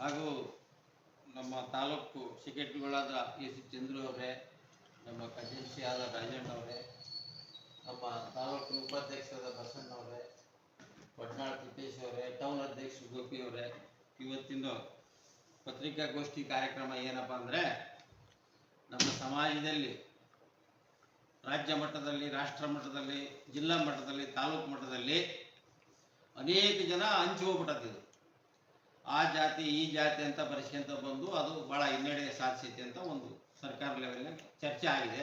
ಹಾಗೂ ನಮ್ಮ ತಾಲೂಕು ಸೆಕ್ರೆಟರಿಗಳಾದ ಎ ಸಿ ಚಂದ್ರು ಅವರೇ, ನಮ್ಮ ಕಜೆನ್ಸಿ ಆದ ರಾಜಣ್ಣ ಅವರೇ, ನಮ್ಮ ತಾಲೂಕು ಉಪಾಧ್ಯಕ್ಷರಾದ ಬಸಣ್ಣ ಅವರೇ, ಪಟ್ನಾಳ್ ತಿಪ್ಪೇಶ್ ಅವರೇ, ಟೌನ್ ಅಧ್ಯಕ್ಷ ಗೋಪಿ ಅವರೇ, ಇವತ್ತಿನ ಪತ್ರಿಕಾಗೋಷ್ಠಿ ಕಾರ್ಯಕ್ರಮ ಏನಪ್ಪ ಅಂದರೆ ನಮ್ಮ ಸಮಾಜದಲ್ಲಿ ರಾಜ್ಯ ಮಟ್ಟದಲ್ಲಿ, ರಾಷ್ಟ್ರ ಮಟ್ಟದಲ್ಲಿ, ಜಿಲ್ಲಾ ಮಟ್ಟದಲ್ಲಿ, ತಾಲೂಕು ಮಟ್ಟದಲ್ಲಿ ಅನೇಕ ಜನ ಹಂಚಿ ಹೋಗ್ಬಿಟ್ಟದ್ದು ಆ ಜಾತಿ, ಈ ಜಾತಿ ಅಂತ ಬರ್ಸ್ಕೊಂತ ಬಂದು ಅದು ಭಾಳ ಹಿನ್ನಡೆ ಸಾಧಿಸೈತೆ ಅಂತ ಒಂದು ಸರ್ಕಾರ ಲೆವೆಲ್ನಲ್ಲಿ ಚರ್ಚೆ ಆಗಿದೆ.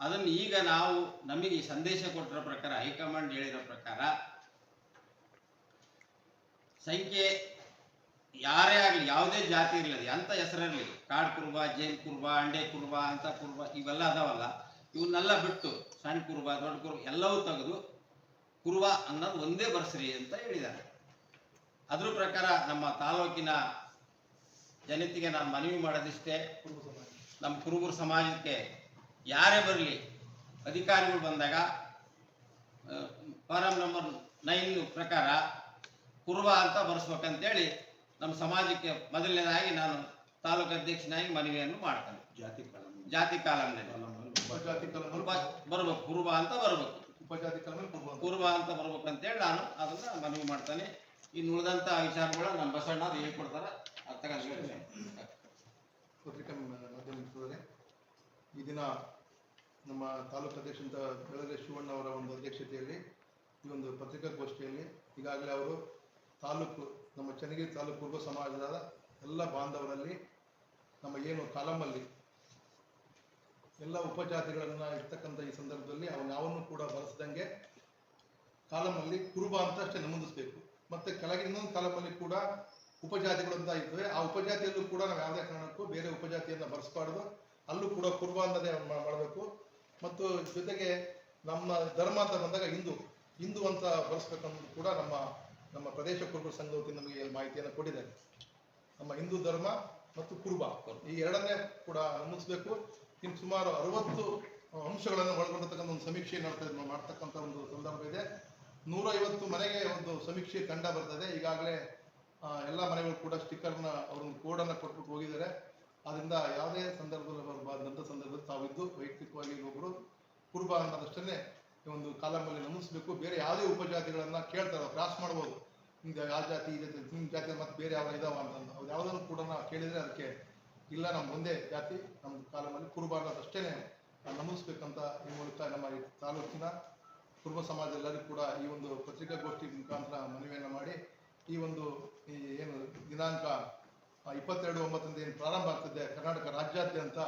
ಅದನ್ನು ಈಗ ನಾವು ನಮಗೆ ಈ ಸಂದೇಶ ಕೊಟ್ಟಿರೋ ಪ್ರಕಾರ, ಹೈಕಮಾಂಡ್ ಹೇಳಿರೋ ಪ್ರಕಾರ, ಸಂಖ್ಯೆ ಯಾರೇ ಆಗಲಿ, ಯಾವುದೇ ಜಾತಿ ಇರಲಿ ಎಂಥ ಹೆಸರಿರಲಿ, ಕಾಡ್ ಕುರುಬ, ಜೈನ್ ಕುರುಬ, ಅಂಡೆ ಕುರುಬ ಅಂತ ಕುರುಬ, ಇವೆಲ್ಲ ಅದಾವಲ್ಲ ಇವನ್ನೆಲ್ಲ ಬಿಟ್ಟು ಸಣ್ಣ ಕುರುಬ, ದೊಡ್ಡ ಕುರುಬ ಎಲ್ಲವೂ ತೆಗೆದು ಕುರುಬ ಅನ್ನೋದು ಒಂದೇ ಬರ್ಸ್ರಿ ಅಂತ ಹೇಳಿದ್ದಾರೆ. ಅದ್ರ ಪ್ರಕಾರ ನಮ್ಮ ತಾಲೂಕಿನ ಜನತೆಗೆ ನಾನು ಮನವಿ ಮಾಡೋದಿಷ್ಟೇ ನಮ್ಮ ಕುರುಬರ ಸಮಾಜಕ್ಕೆ ಯಾರೇ ಬರಲಿ ಅಧಿಕಾರಿಗಳು ಬಂದಾಗ ಫಾರಂ ನಂಬರ್ ನೈನ್ ಪ್ರಕಾರ ಕುರುಬ ಅಂತ ಬರೆಸ್ಬೇಕಂತೇಳಿ ನಮ್ಮ ಸಮಾಜಕ್ಕೆ ಮೊದಲನೇದಾಗಿ ನಾನು ತಾಲೂಕು ಅಧ್ಯಕ್ಷನಾಗಿ ಮನವಿಯನ್ನು ಮಾಡ್ತೇನೆ. ಜಾತಿ ಕಾಲಂ. ಜಾತಿ ಕಾಲಂನಲ್ಲಿ ಕುರುಬ ಬರ್ಬೇಕು. ಕುರುಬ ಅಂತ ಬರ್ಬೇಕು. ಕುರುಬ ಅಂತ ಬರ್ಬೇಕಂತೇಳಿ ನಾನು ಅದನ್ನ ಮನವಿ ಮಾಡ್ತೇನೆ. ಇನ್ನು ಉಳಿದಂತ ವಿಚಾರಗಳ ನಮ್ಮ ಬಸಣ್ಣ ಅದು ಹೇಳ್ಕೊಡ್ತಾರ ಹೇಳ್ತೇನೆ. ಪತ್ರಿಕಾ ಈ ದಿನ ನಮ್ಮ ತಾಲೂಕು ಅಧ್ಯಕ್ಷಂತ ಬೆಳಗ್ಗೆ ಶಿವಣ್ಣ ಅವರ ಒಂದು ಅಧ್ಯಕ್ಷತೆಯಲ್ಲಿ, ಈ ಒಂದು ಪತ್ರಿಕಾಗೋಷ್ಠಿಯಲ್ಲಿ ಈಗಾಗಲೇ ಅವರು ತಾಲೂಕು, ನಮ್ಮ ಚನ್ನಗಿರಿ ತಾಲೂಕು ಪೂರ್ವ ಸಮಾಜದ ಎಲ್ಲ ಬಾಂಧವರಲ್ಲಿ ನಮ್ಮ ಏನು ಕಾಲಮಲ್ಲಿ ಎಲ್ಲ ಉಪಜಾತಿಗಳನ್ನ ಇರ್ತಕ್ಕಂಥ ಈ ಸಂದರ್ಭದಲ್ಲಿ ಅವನ್ನ ಯಾವನ್ನು ಕೂಡ ಬಳಸದಂಗೆ ಕಾಲಮಲ್ಲಿ ಕುರುಬ ಅಂತ ಅಷ್ಟೇ ನಮೂದಿಸ್ಬೇಕು ಮತ್ತೆ ಕೆಳಗೆ ಇನ್ನೊಂದು ಕಾಲಮಲ್ಲಿ ಕೂಡ ಉಪಜಾತಿಗಳು ಅಂತ ಆ ಉಪಜಾತಿಯಲ್ಲೂ ಕೂಡ ನಾವು ಯಾವುದೇ ಕಾರಣಕ್ಕೂ ಬೇರೆ ಉಪಜಾತಿಯನ್ನ ಬರೆಸಬಾರ್ದು. ಅಲ್ಲೂ ಕೂಡ ಕುರುಬ ಅನ್ನೋದೇ ಮಾಡಬೇಕು. ಮತ್ತು ಜೊತೆಗೆ ನಮ್ಮ ಧರ್ಮ ಅಂತ ಬಂದಾಗ ಹಿಂದೂ ಹಿಂದೂ ಅಂತ ಬರೆಸ್ಬೇಕನ್ನೋದು ಕೂಡ ನಮ್ಮ ನಮ್ಮ ಪ್ರದೇಶ ಕುರುಬ ವತಿಯಿಂದ ನಮಗೆ ಮಾಹಿತಿಯನ್ನು ಕೊಟ್ಟಿದ್ದಾರೆ. ನಮ್ಮ ಹಿಂದೂ ಧರ್ಮ ಮತ್ತು ಕುರುಬ ಈ ಎರಡನ್ನೇ ಕೂಡ ಅನ್ನಿಸ್ಬೇಕು ಇನ್ನು ಸುಮಾರು ಅರವತ್ತು ಅಂಶಗಳನ್ನು ಒಳಗೊಂಡಿರ್ತಕ್ಕಂಥ ಒಂದು ಸಮೀಕ್ಷೆ ಮಾಡ್ತಾ, ಮಾಡ್ತಕ್ಕಂಥ ಒಂದು ಸಂದರ್ಭ ಇದೆ. ನೂರ ಐವತ್ತು ಮನೆಗೆ ಒಂದು ಸಮೀಕ್ಷೆ ತಂಡ ಬರ್ತದೆ. ಈಗಾಗಲೇ ಎಲ್ಲ ಮನೆಗಳು ಕೂಡ ಸ್ಟಿಕ್ಕರ್ನ ಅವ್ರನ್ನ ಕೋಡನ್ನು ಕೊಟ್ಬಿಟ್ಟು ಹೋಗಿದ್ದಾರೆ. ಅದರಿಂದ ಯಾವುದೇ ಸಂದರ್ಭದಲ್ಲಿ ಬಂದಂಥ ಸಂದರ್ಭದಲ್ಲಿ ತಾವಿದ್ದು, ವೈಯಕ್ತಿಕವಾಗಿ ಒಬ್ಬರು ಕುರುಬ ಅನ್ನೋದಷ್ಟನ್ನೇ ಈ ಒಂದು ಕಾಲಂಬಲ್ಲಿ ನಮಿಸ್ಬೇಕು ಬೇರೆ ಯಾವುದೇ ಉಪಜಾತಿಗಳನ್ನ ಕೇಳ್ತಾರೆ ಕ್ರಾಸ್ ಮಾಡ್ಬೋದು. ಈಗ ಯಾವ ಜಾತಿ ಇದೆ ನಿಮ್ಮ ಜಾತಿ ಮತ್ತೆ ಬೇರೆ ಯಾವ ಇದಾವ ಅಂತ ಅವ್ರು ಯಾವುದನ್ನು ಕೂಡ ಕೇಳಿದ್ರೆ ಅದಕ್ಕೆ ಇಲ್ಲ ನಮ್ಮ ಒಂದೇ ಜಾತಿ ನಮ್ಮ ಕಾಲಮಲ್ಲಿ ಕುರುಬ ಅನ್ನೋದಷ್ಟೇನೆ ನಮಿಸ್ಬೇಕಂತ ಈ ಮೂಲಕ ನಮ್ಮ ಈ ತಾಲೂಕಿನ ಕುರುಬ ಸಮಾಜ ಎಲ್ಲರಿಗೂ ಕೂಡ ಈ ಒಂದು ಪತ್ರಿಕಾಗೋಷ್ಠಿ ಮುಖಾಂತರ ಮನವಿಯನ್ನು ಮಾಡಿ ಈ ಒಂದು, ಈ ಏನು ದಿನಾಂಕ ಇಪ್ಪತ್ತೆರಡು ಒಂಬತ್ತರಿಂದ ಏನು ಪ್ರಾರಂಭ ಆಗ್ತದೆ ಕರ್ನಾಟಕ ರಾಜ್ಯಾದ್ಯಂತ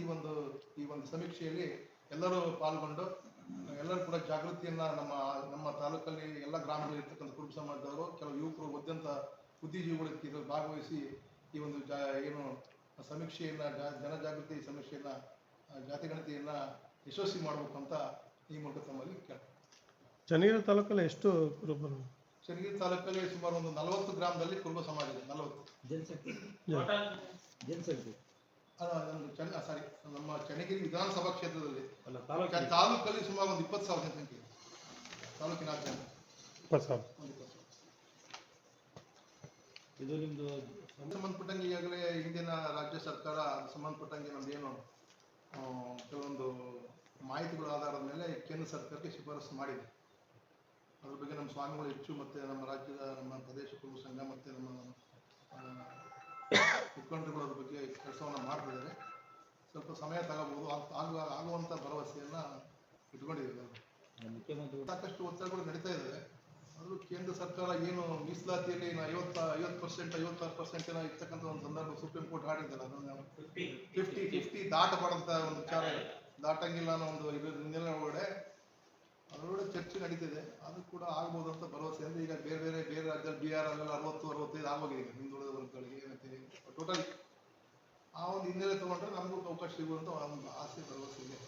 ಈ ಒಂದು ಈ ಒಂದು ಸಮೀಕ್ಷೆಯಲ್ಲಿ ಎಲ್ಲರೂ ಪಾಲ್ಗೊಂಡು, ಎಲ್ಲರೂ ಕೂಡ ಜಾಗೃತಿಯನ್ನ ನಮ್ಮ ನಮ್ಮ ತಾಲೂಕಲ್ಲಿ ಎಲ್ಲ ಗ್ರಾಮಗಳಲ್ಲಿ ಇರ್ತಕ್ಕಂಥ ಕುರುಬ ಸಮಾಜದವರು, ಕೆಲವು ಯುವಕರು ಅತ್ಯಂತ ಬುದ್ಧಿಜೀವಿಗಳು ಇದು ಭಾಗವಹಿಸಿ ಈ ಒಂದು ಜಾ, ಏನು ಸಮೀಕ್ಷೆಯನ್ನ ಜನಜಾಗೃತಿ ಸಮೀಕ್ಷೆಯನ್ನ ಜಾತಿಗಣತಿಯನ್ನ ಯಶಸ್ವಿ ಮಾಡಬೇಕು ಅಂತ ಈ ಮೂಲಕ ತಮ್ಮಲ್ಲಿ ಕೇಳ. ಚನ್ನಗಿರಿ ತಾಲೂಕಲ್ಲಿ ಎಷ್ಟು ಕುರುಬರು? ಚನ್ನಗಿರಿ ತಾಲೂಕಲ್ಲಿ ಸುಮಾರು ಒಂದು ನಲವತ್ತು ಗ್ರಾಮದಲ್ಲಿ ಕುರುಬ ಸಮಾಜ ಇದೆ ನಲವತ್ತು. ಅಲ್ಲ, ನಮ್ದು ಚನ್ನ ಸಾರಿ ನಮ್ಮ ಚನ್ನಗಿರಿ ವಿಧಾನಸಭಾ ಕ್ಷೇತ್ರದಲ್ಲಿ ತಾಲೂಕಲ್ಲಿ ಸುಮಾರು ಒಂದು ಇಪ್ಪತ್ತು ಸಾವಿರ ಜನಸಂಖ್ಯೆ ಇದೆ. ತಾಲೂಕಿನ ಇಪ್ಪತ್ತು ಸಾವಿರ. ಇದು ನಿಮ್ಮದು ಸಂಬಂಧಪಟ್ಟಂಗೆ ಈಗಾಗಲೇ ಹಿಂದಿನ ರಾಜ್ಯ ಸರ್ಕಾರ ಸಂಬಂಧಪಟ್ಟಂಗೆ ನಮ್ದು ಏನು ಕೆಲವೊಂದು ಮಾಹಿತಿಗಳ ಆಧಾರದ ಮೇಲೆ ಕೇಂದ್ರ ಸರ್ಕಾರಕ್ಕೆ ಶಿಫಾರಸು ಮಾಡಿದೆ. ಅದ್ರ ಬಗ್ಗೆ ನಮ್ಮ ಸ್ವಾಮಿಗಳು ಹೆಚ್ಚು ಮತ್ತೆ ನಮ್ಮ ರಾಜ್ಯದ ನಮ್ಮ ಪ್ರದೇಶ ಕುರುಬ ಸಂಘ ಮತ್ತೆ ನಮ್ಮ ಮುಖಂಡರುಗಳು ಅದ್ರ ಬಗ್ಗೆ ಕೆಲಸವನ್ನು ಮಾಡ್ತಿದ್ದಾರೆ. ಸ್ವಲ್ಪ ಸಮಯ ತಗೋಬಹುದು ಆಗ್- ಆಗುವ ಆಗುವಂತ ಭರವಸೆಯನ್ನ ಇಟ್ಕೊಂಡಿದ್ದೀವಿ ಸಾಕಷ್ಟು ಒತ್ತಡಗಳು ನಡೀತಾ ಇದ್ದಾವೆ ಆದರೂ ಕೇಂದ್ರ ಸರ್ಕಾರ ಏನು ಮೀಸಲಾತಿಯಲ್ಲಿ ಏನು ಐವತ್ತ ಐವತ್ತು ಪರ್ಸೆಂಟ್ ಐವತ್ತಾರು ಪರ್ಸೆಂಟ್ ಏನೋ ಇರ್ತಕ್ಕಂಥ ಒಂದು ಸಂದರ್ಭ ಸುಪ್ರೀಂ ಕೋರ್ಟ್ ಆಡಿದ್ದಲ್ಲ ಅದನ್ನು ಫಿಫ್ಟಿ ಫಿಫ್ಟಿ ದಾಟಬಾರ್ದಂತ ಒಂದು ವಿಚಾರ ಇದೆ. ದಾಟಂಗಿಲ್ಲ ಅನ್ನೋ ಒಂದು ಇದು ಒಳಗಡೆ ಅದರೊಳಗಡೆ ಚರ್ಚೆ ನಡೀತಿದೆ. ಅದು ಕೂಡ ಆಗ್ಬೋದು ಅಂತ ಭರವಸೆ. ಅಂದ್ರೆ ಈಗ ಬೇರೆ ಬೇರೆ ಬೇರೆ ರಾಜ್ಯದಲ್ಲಿ ಬಿಹಾರ ಅಲ್ಲೆಲ್ಲ ಅರವತ್ತು, ಅರವತ್ತೈದು ಆಗೋಗಿದೆ ಈಗ ಹಿಂದುಳಿದ ವರ್ಗಗಳಿಗೆ ಏನಂತೀವಿ ಟೋಟಲಿ ಆ ಒಂದು ಹಿನ್ನೆಲೆ ತಗೊಂಡ್ರೆ ನಮಗೂ ಅವಕಾಶ ಸಿಗುವಂತ ಒಂದು ಆಸೆ, ಭರವಸೆ ಇದೆ.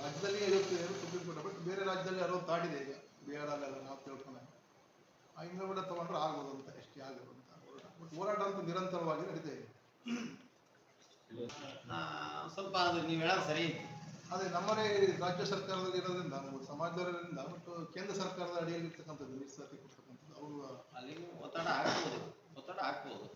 ರಾಜ್ಯದಲ್ಲಿ ಐವತ್ತು ಏನು ಸುಪ್ರೀಂ ಕೋರ್ಟ್ ಬಟ್ ಬೇರೆ ರಾಜ್ಯದಲ್ಲಿ ಅರವತ್ತು ದಾಟಿದೆ ಈಗ. ಬಿಹಾರ್ ಅಲ್ಲೆಲ್ಲ ನಾವು ತಿಳ್ಕೊಂಡೆ. ಆ ಹಿನ್ನೆಲೆ ತಗೊಂಡ್ರೆ ಆಗ್ಬೋದು ಅಂತ, ಎಷ್ಟೇ ಆಗ್ಬೋದು ಅಂತ ಬಟ್ ಹೋರಾಟ ಅಂತೂ ನಿರಂತರವಾಗಿ ನಡೀತಾ ಇದೆ. ಸ್ವಲ್ಪ ಅದು ನೀವು ಹೇಳೋದು ಸರಿ. ಆದರೆ ನಮ್ಮದೇ ರಾಜ್ಯ ಸರ್ಕಾರದಲ್ಲಿ ಇರೋದ್ರಿಂದ ನಾವು ಸಮಾಜದವರಿಂದ ಮತ್ತು ಕೇಂದ್ರ ಸರ್ಕಾರದ ಅಡಿಯಲ್ಲಿ ಇರ್ತಕ್ಕಂಥದ್ದು ಮೀಸಲಾತಿ ಕೊಡ್ತಕ್ಕಂಥದ್ದು, ಅವರು ಅಲ್ಲಿಗೂ ಒತ್ತಡ ಹಾಕ್ಬೋದು ಒತ್ತಡ ಹಾಕ್ಬೋದು.